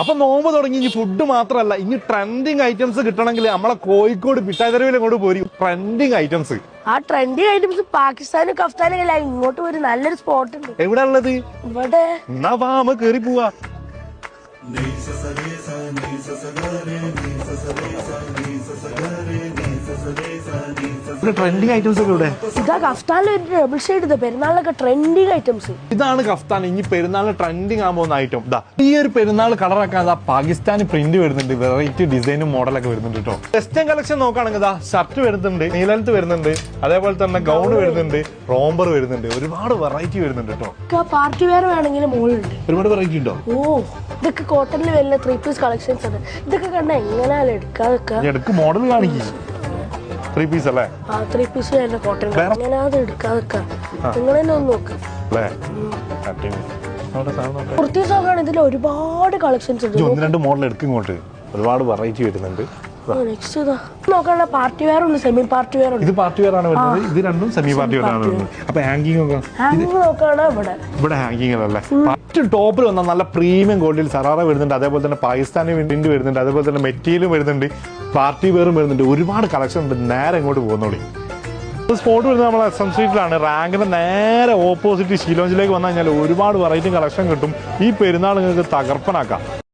അപ്പൊ നോമ്പ് തുടങ്ങി ഇനി ഫുഡ് മാത്രമല്ല. ഇനി ട്രെൻഡിങ് ഐറ്റംസ് കിട്ടണമെങ്കിൽ നമ്മളെ കോഴിക്കോട് പിട്ടാതെരുവിൽ കൊണ്ട് പോരും. ട്രെൻഡിങ് ഐറ്റംസ് ആ ട്രെൻഡിങ് ഐറ്റംസ് പാകിസ്ഥാനും കഫ്താനും അല്ല ഇങ്ങോട്ട് ഒരു നല്ലൊരു സ്പോട്ട് ഉണ്ട്. എവിടെ ഉള്ളത്? ഇവിടെ. എന്നാ വാ നമ്മ കേറി പോവാ. ട്രെൻഡിങ് ഐറ്റംസ് ഒക്കെ ഇവിടെ ഇതാ കഫ്താൻ ഒരു ഡബിൾ ഷെയ്ഡ് ഇത് പെരുന്നാളിലൊക്കെ ട്രെൻഡിങ് ഐറ്റംസ് ഇതാണ് കഫ്താൻ. ഇനി പെരുന്നാളിന് ട്രെൻഡിങ് ആകാൻ പോകുന്ന ഐറ്റം ഇതാ ഈ ഒരു പെരുന്നാൾ കളറാക്കാൻ പാകിസ്ഥാനി പ്രിന്റ് വരുന്നുണ്ട്. വെറൈറ്റി ഡിസൈനും മോഡലൊക്കെ വരുന്നുണ്ട് കേട്ടോ വെസ്റ്റേൺ കളക്ഷൻ നോക്കുകയാണെങ്കിൽ ഇതാ ഷർട്ട് വരുന്നുണ്ട് നീലത്ത് വരുന്നുണ്ട് അതേപോലെ തന്നെ ഗൗൺ വരുന്നുണ്ട് റോംബർ വരുന്നുണ്ട്. ഒരുപാട് വെറൈറ്റി വരുന്നുണ്ട് കേട്ടോ പാർട്ടി വെയർ വേണമെങ്കിലും മോളുണ്ട് ഒരുപാട് വെറൈറ്റി ഉണ്ടോ? ഓ ഇതൊക്കെ കോട്ടണിൽ വരുന്ന ത്രീ പീസ് കളക്ഷൻസ് ആണ്. ഇതൊക്കെ കണ്ട എങ്ങനെയാലും എടുക്കാതൊക്കെ. മോഡൽ കാണിക്കും. ത്രീ പീസ് അല്ലേ? ആ ത്രീ പീസ് തന്നെ കോട്ടൺ വേറെ- അങ്ങനെ അത് എടുക്കാതൊക്കെ നിങ്ങൾ തന്നെ ഒന്ന് നോക്ക്. അല്ലേ? ഇതിൽ ഒരുപാട് കളക്ഷൻസ് ഉണ്ട്. ഒന്ന് രണ്ട് മോഡൽ എടുക്കും ഇങ്ങോട്ട്. ഒരുപാട് വെറൈറ്റി വരുന്നുണ്ട്. നോക്കാനുള്ള പാർട്ടി വെയർ ഉണ്ട് സെമി പാർട്ടി വെയർ ഉണ്ട്. ഇത് പാർട്ടി വെയർ ആണ് വരുന്നത്. ഇത് രണ്ടും സെമി പാർട്ടി വെയർ ആണ് വരുന്നത്. അപ്പൊ ഹാങ്കിങ് ഒക്കെ ഹാങ് നോക്കുകയാണ് ഇവിടെ. ഇവിടെ ഹാങ്കിങ് അല്ലേ? മറ്റു ടോപ്പിൽ വന്ന നല്ല പ്രീമിയം ഗോൾഡിൽ സറാറ വരുന്നുണ്ട്. അതേപോലെ തന്നെ പാകിസ്ഥാനി പ്രിന്റ് വരുന്നുണ്ട്. അതേപോലെ തന്നെ മെറ്റീരിയലും വരുന്നുണ്ട്. പാർട്ടി വെയറും വരുന്നുണ്ട്. ഒരുപാട് കളക്ഷൻ ഉണ്ട്. നേരെ ഇങ്ങോട്ട് പോകുന്നോളി. സ്പോട്ട് വരുന്നത് നമ്മൾ എസ് എം സ്ട്രീറ്റിലാണ് റാങ്കിന്റെ നേരെ ഓപ്പോസിറ്റ് ഷീലോഞ്ചിലേക്ക് വന്നു കഴിഞ്ഞാൽ ഒരുപാട് വെറൈറ്റി കളക്ഷൻ കിട്ടും. ഈ പെരുന്നാൾ നിങ്ങൾക്ക് തകർപ്പനാക്കാം.